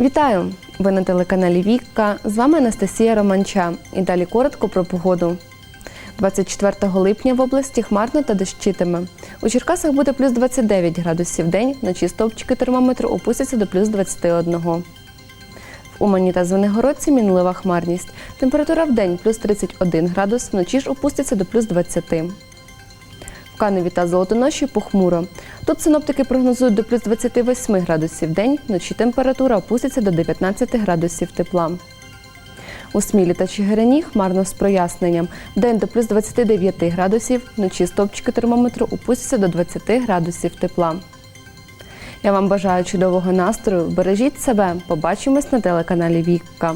Вітаю! Ви на телеканалі Вікка. З вами Анастасія Романча. І далі коротко про погоду. 24 липня в області хмарно та дощитиме. У Черкасах буде плюс 29 градусів в день, вночі стовпчики термометру опустяться до плюс 21. В Умані та Звенигородці мінлива хмарність. Температура в день плюс 31 градус, вночі ж опуститься до плюс 20. В Каневі та Золотоноші похмуро. Тут синоптики прогнозують до плюс 28 градусів день, вночі температура опуститься до 19 градусів тепла. У Смілі та Чигирині хмарно з проясненням. Вдень до плюс 29 градусів, вночі стовпчики термометру опустяться до 20 градусів тепла. Я вам бажаю чудового настрою. Бережіть себе. Побачимось на телеканалі Вікка.